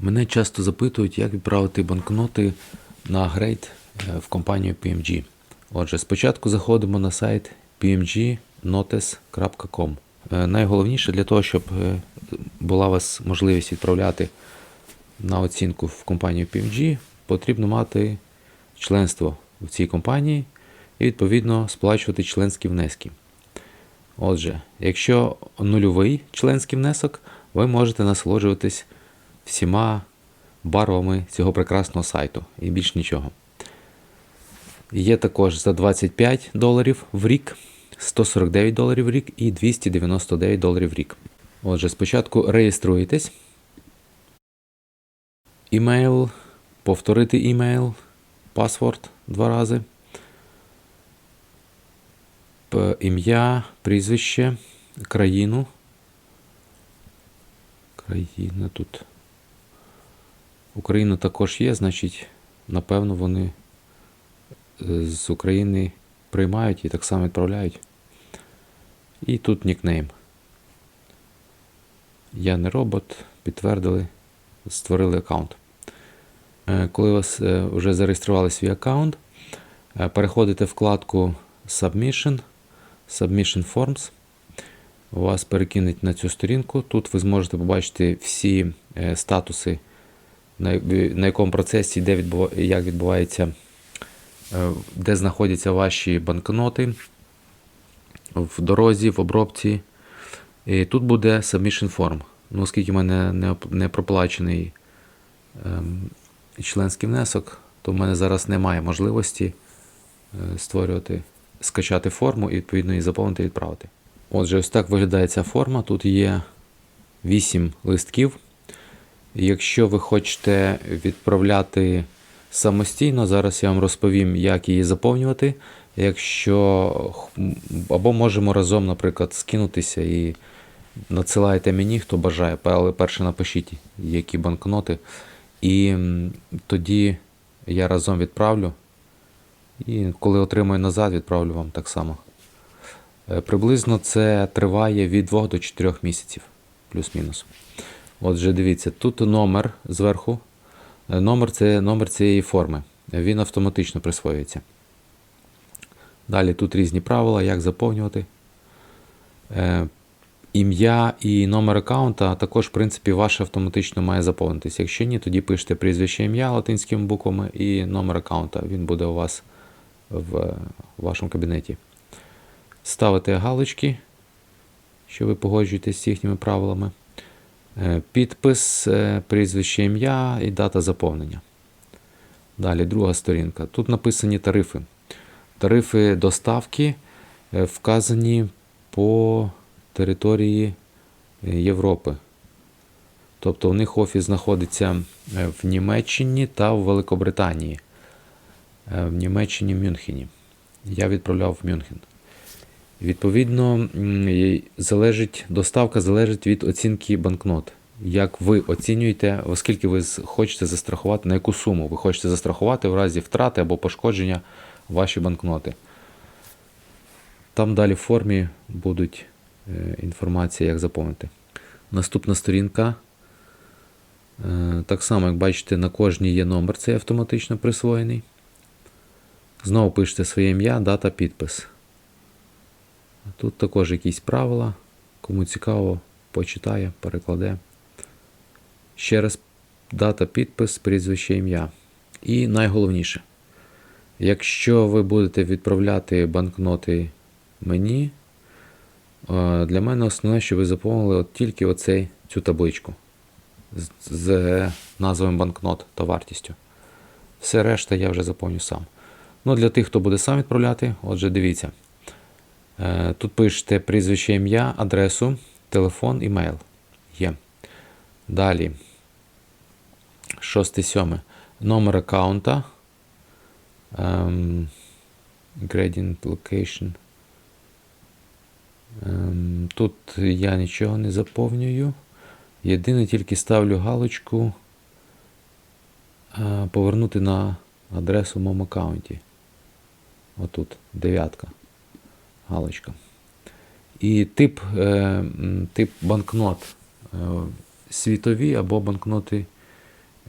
Мене часто запитують, як відправити банкноти на грейд е, в компанію PMG. Отже, спочатку заходимо на сайт pmgnotes.com. Е, Найголовніше для того, щоб е, була у вас можливість відправляти на оцінку в компанію PMG, потрібно мати членство в цій компанії і відповідно сплачувати членські внески. Отже, якщо нульовий членський внесок, ви можете насолоджуватись всіма барвами цього прекрасного сайту і більш нічого. Є також за 25 доларів в рік, 149 доларів в рік і 299 доларів в рік. Отже, спочатку реєструєтесь. Імейл, повторити імейл, паспорт два рази. Ім'я, прізвище, країну. Країна тут. Україна також є, значить, напевно, вони е, з України приймають і так само відправляють. І тут нікнейм. Я не робот, підтвердили, створили аккаунт. Е, Коли у вас е, вже зареєстрували свій аккаунт, переходите в вкладку Submission, Submission Forms. Вас перекинуть на цю сторінку. Тут ви зможете побачити всі статуси, на, якому процесі, де відбува, як відбувається, е, де знаходяться ваші банкноти в дорозі, в обробці. І тут буде Submission Form. Ну, оскільки в мене не, не проплачений ем, членський внесок, то в мене зараз немає можливості е, створювати, скачати форму і відповідно її заповнити і відправити. Отже, ось так виглядає ця форма. Тут є 8 листків. Якщо ви хочете відправляти самостійно, зараз я вам розповім, як її заповнювати. Якщо або можемо разом, наприклад, скинутися і надсилаєте мені, хто бажає, але перше напишіть, які банкноти. І тоді я разом відправлю. І коли отримаю назад, відправлю вам так само. Е, Приблизно це триває від 2 до 4 місяців, плюс-мінус. Отже, дивіться, тут номер зверху. Е, Номер це номер цієї форми. Він автоматично присвоюється. Далі тут різні правила, як заповнювати. Е, Ім'я і номер аккаунта також, в принципі, ваше автоматично має заповнитися. Якщо ні, тоді пишете прізвище ім'я латинськими буквами і номер аккаунта. Він буде у вас в е, вашому кабінеті. Ставите галочки, що ви погоджуєтесь з їхніми правилами. Е, Підпис, е, прізвище ім'я і дата заповнення. Далі друга сторінка. Тут написані тарифи. Тарифи доставки е, вказані по території Європи. Тобто у них офіс знаходиться в Німеччині та в Великобританії. В Німеччині в Мюнхені. Я відправляв в Мюнхен. Відповідно, залежить, доставка залежить від оцінки банкнот. Як ви оцінюєте, оскільки ви хочете застрахувати, на яку суму ви хочете застрахувати в разі втрати або пошкодження ваші банкноти. Там далі в формі будуть е, інформація, як заповнити. Наступна сторінка. Е, Так само, як бачите, на кожній є номер, цей автоматично присвоєний. Знову пишете своє ім'я, дата, підпис. Тут також якісь правила. Кому цікаво, почитає, перекладе. Ще раз дата, підпис, прізвище, ім'я. І найголовніше, якщо ви будете відправляти банкноти мені, е, для мене основне, що ви заповнили от тільки оцей, цю табличку з, з назвою банкнот та вартістю. Все решта я вже заповню сам. Ну, для тих, хто буде сам відправляти, отже, дивіться. Е, Тут пишете прізвище ім'я, адресу, телефон, імейл. Є. Далі. Шосте, сьоме. Номер аккаунта. Ем, gradient location. Ем, тут я нічого не заповнюю. Єдине тільки ставлю галочку е, повернути на адресу в моєму аккаунті. Отут, дев'ятка. Галочка. І тип, е, тип банкнот е, світові або банкноти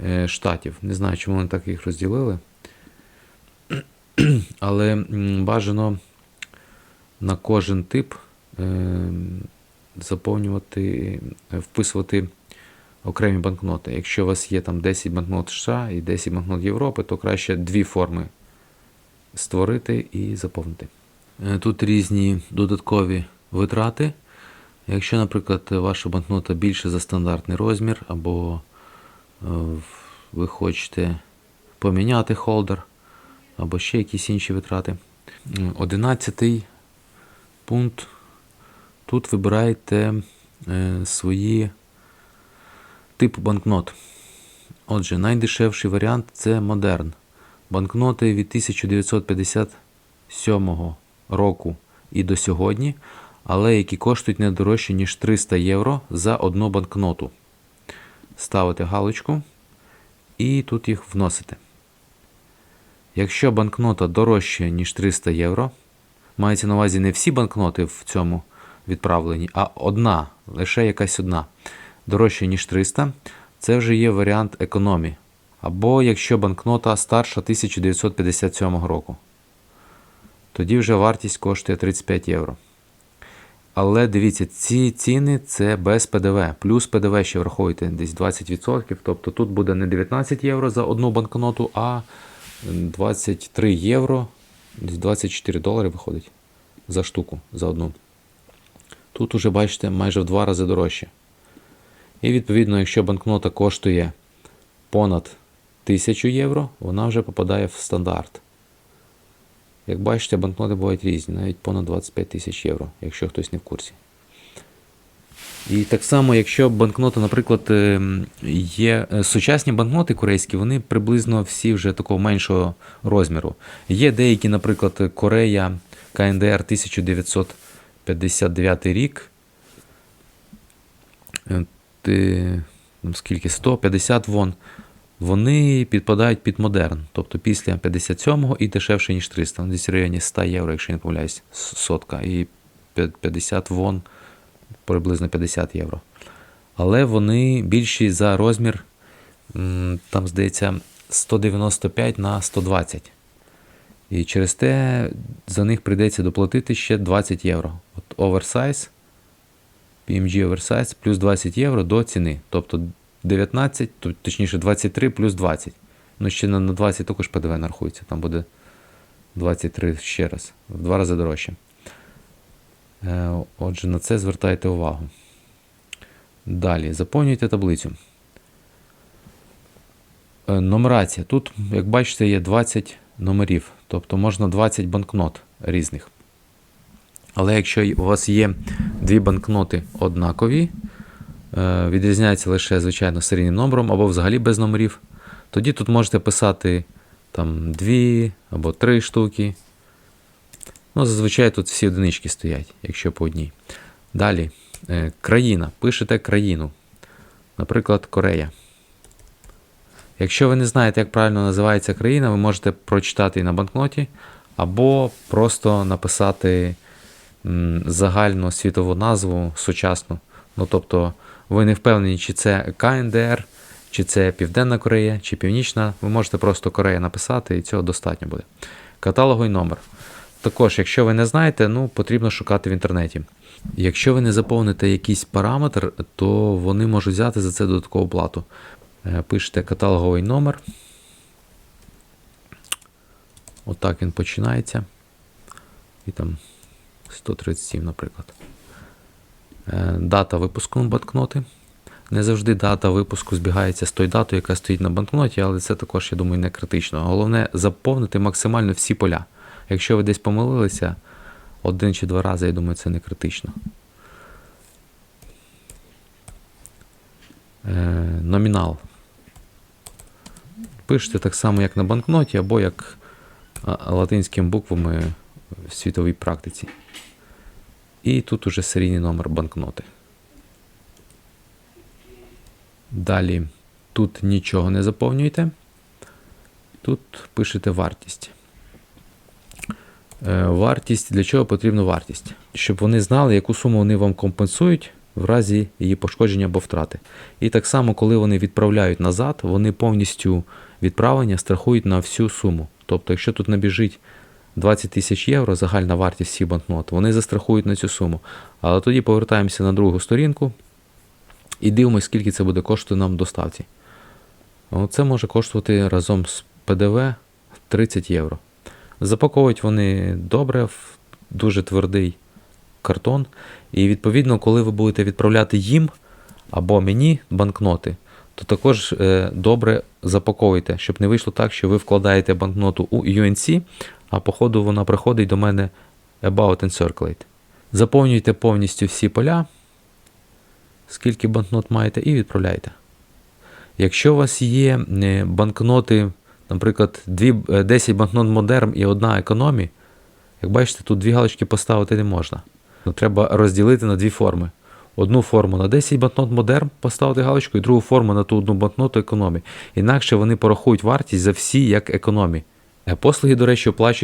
е, штатів. Не знаю, чому вони так їх розділили. Але бажано на кожен тип заповнювати, вписувати окремі банкноти. Якщо у вас є там 10 банкнот США і 10 банкнот Європи, то краще дві форми створити і заповнити. Е, Тут різні додаткові витрати. Якщо, наприклад, ваша банкнота більше за стандартний розмір, або е, ви хочете поміняти холдер, або ще якісь інші витрати. Одинадцятий пункт. Тут вибираєте е, свої типи банкнот. Отже, найдешевший варіант це модерн. Банкноти від 1957 року і до сьогодні, але які коштують не дорожче, ніж 300 євро за одну банкноту. Ставите галочку і тут їх вносите. Якщо банкнота дорожча, ніж 300 євро, мається на увазі не всі банкноти в цьому відправленні, а одна, лише якась одна, дорожча, ніж 300, це вже є варіант економії. Або якщо банкнота старша 1957 року, тоді вже вартість коштує 35 євро. Але дивіться, ці ціни це без ПДВ. Плюс ПДВ ще враховуйте десь 20%. Тобто тут буде не 19 євро за одну банкноту, а 23 євро, десь 24 долари виходить за штуку за одну. Тут уже бачите майже в два рази дорожче. І відповідно, якщо банкнота коштує понад 1000 євро, вона вже попадає в стандарт. Як бачите, банкноти бувають різні, навіть понад 25 тисяч євро, якщо хтось не в курсі. І так само, якщо банкнота, наприклад, ем, є е, сучасні банкноти корейські, вони приблизно всі вже такого меншого розміру. Є деякі, наприклад, Корея КНДР 1959 рік. Е, ну, скільки 150 вон. Вони підпадають під модерн. Тобто після 57-го і дешевше, ніж 300. Ну, Десь в районі 100 євро, якщо я не помиляюсь, сотка. І 50 вон приблизно 50 євро. Але вони більші за розмір, там, здається, 195 на 120. І через те за них прийдеться доплатити ще 20 євро. От оверсайз, PMG оверсайз плюс 20 євро до ціни. Тобто 19, точніше 23 плюс 20. Ну, ще на на 20 також ПДВ нарахується. Там буде 23 ще раз, в два рази дорожче. Е, Отже, на це звертайте увагу. Далі, заповнюйте таблицю. Е, Нумерація. Тут, як бачите, є 20 номерів, тобто можна 20 банкнот різних. Але якщо у вас є дві банкноти однакові, е, відрізняються лише, звичайно, серійним номером або взагалі без номерів, тоді тут можете писати там дві або три штуки. Ну, зазвичай тут всі одинички стоять, якщо по одній. Далі, е, країна. Пишете країну. Наприклад, Корея. Якщо ви не знаєте, як правильно називається країна, ви можете прочитати на банкноті, або просто написати загальну світову назву сучасну. Ну, тобто, ви не впевнені, чи це КНДР, чи це Південна Корея, чи Північна. Ви можете просто Корея написати, і цього достатньо буде. Каталоговий номер. Також, якщо ви не знаєте, ну, потрібно шукати в інтернеті. Якщо ви не заповните якийсь параметр, то вони можуть взяти за це додаткову плату. Е, Пишете каталоговий номер. Отак він починається. І там 137, наприклад. Е, Дата випуску банкноти. Не завжди дата випуску збігається з тою датою, яка стоїть на банкноті, але це також, я думаю, не критично. Головне заповнити максимально всі поля. Якщо ви десь помилилися один чи два рази, я думаю, це не критично. Е, номінал. Пишете так само, як на банкноті, або як латинськими буквами в світовій практиці. І тут уже серійний номер банкноти. Далі тут нічого не заповнюєте. Тут пишете вартість. Е, Вартість, для чого потрібна вартість? Щоб вони знали, яку суму вони вам компенсують в разі її пошкодження або втрати. І так само, коли вони відправляють назад, вони повністю відправлення страхують на всю суму. Тобто, якщо тут набіжить 20 тисяч євро, загальна вартість всіх банкнот, вони застрахують на цю суму. Але тоді повертаємося на другу сторінку і дивимося, скільки це буде коштувати нам доставці. Це може коштувати разом з ПДВ 30 євро. Запаковують вони добре в дуже твердий картон. І відповідно, коли ви будете відправляти їм або мені банкноти, то також е, добре запаковуйте, щоб не вийшло так, що ви вкладаєте банкноту у UNC, а по ходу вона приходить до мене About and Circulate. Заповнюйте повністю всі поля, скільки банкнот маєте, і відправляйте. Якщо у вас є е, банкноти, наприклад, е, 10 банкнот Modern і одна економі, як бачите, тут дві галочки поставити не можна. Ну, Треба розділити на дві форми. Одну форму на 10 банкнот Modern поставити галочку, і другу форму на ту одну банкноту економі. Інакше вони порахують вартість за всі як економі. Послуги, до речі, оплачують